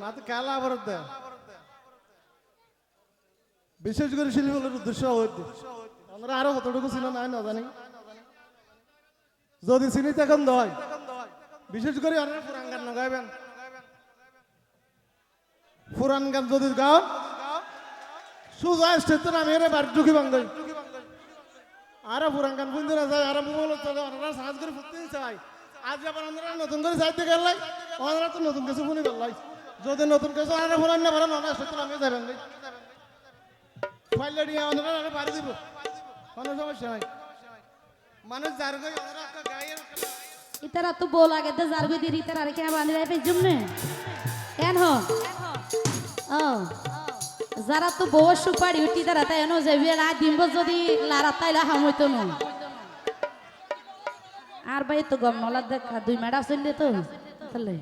মাতে কালা আবার বিশেষ করে শিল্পীগুলোর উদ্দেশ্য হইতে আমরা আরও কতটুকু ছিল না জানি যদি চিনি তখন দয় বিশেষ করে অনেক পুরান গান গাইবেন পুরান গান যদি গাও সুজা স্টেশন আমি এর বাড়ি ঢুকি বাঙ্গাই। আরে পুরান গান বুঝতে না যায় আরে মোবাইল চলে ওনারা সাহায্য করে ফুটতে চাই আজ আবার ওনারা নতুন করে যাইতে গেলাই ওনারা তো নতুন কিছু শুনি গেলাই যদি নতুন কিছু আরে পুরান না পারেন ওনারা স্টেশন আমি যাবেন ফাইলে দিয়ে ওনারা আরে বাড়ি দিব। কোনো সমস্যা নাই। মানুষ যার গাই একটা গায়ের ইতারা তো বল আগে তো জারগো দি ইতারা আর কেন বান্ধি রাই পেজুম নে। কেন? হ ও। যারা তো বউ সুপারি উঠি তারা তাই এনো যাবি না দিনব যদি লারা তাইলা হামইতো ন। আর ভাই তো গম নলা দেখা দুই মেডা চললে তো। তাহলে।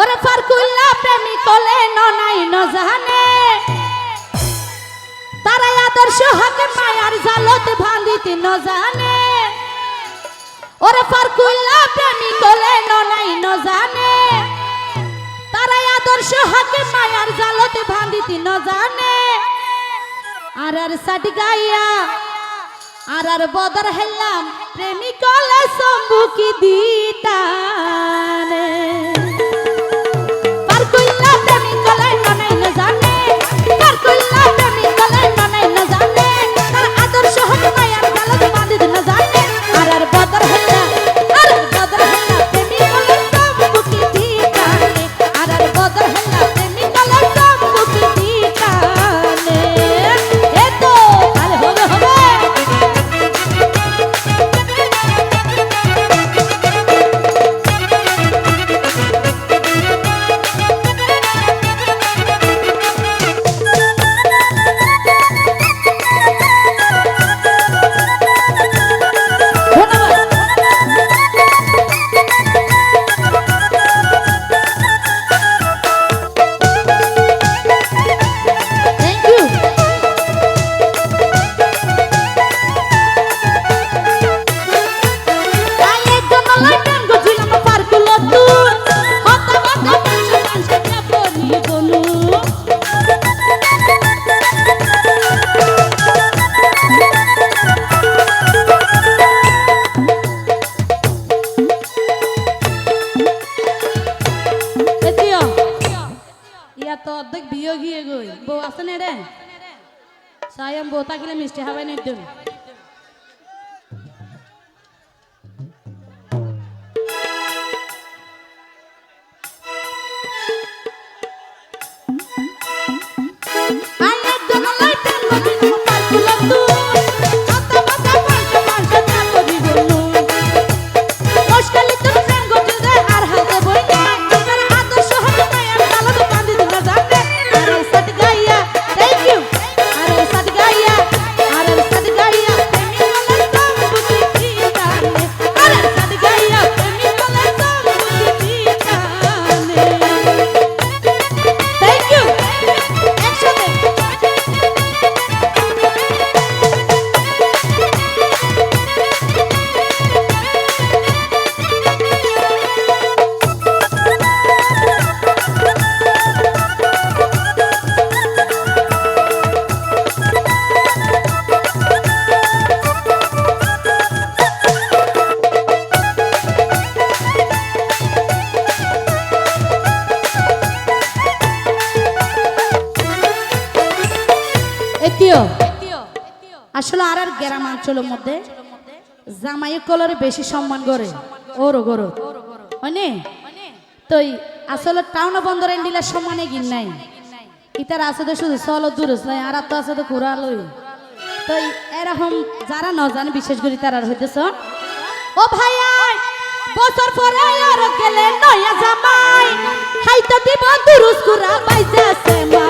ওরে ফারকুল্লা! প্রেমিক কলে নাই ন জানে তারা আদর্শ হাতে মায়ার জালতে ভান্দিতে ন জানে ওরে ফারকুল্লা প্রেমী কলে ননাই ন জানে তারাই আদর্শ হাকে মায়ার জালতে ভান্দিতি ন জানে আর আর সাটি গাইয়া আর আর বদর হেললাম প্রেমী কলে সম্মুখী দিতানে। সায়াম বোতা থাকিলে মিষ্টি হাবাই নিদ্যম আসলে আর আর গ্রামাঞ্চলের মধ্যে জামাই কলরে বেশি সম্মান করে। ওরও গরো। হয়নি? তো আসলে টাউন বন্দর এন্ডিলার সম্মানে গিন নাই। ইতার আছে তো শুধু চলো দূরস নাই আর তো আছে তো ঘোরা লই। তো এরকম যারা ন জানে, বিশেষ করে তারা হইতেছ। ও ভাইয়া, বছর পরে আর গেলে নয়া জামাই। হাইতো দিব দুরুস কুরা বাইজাছে মা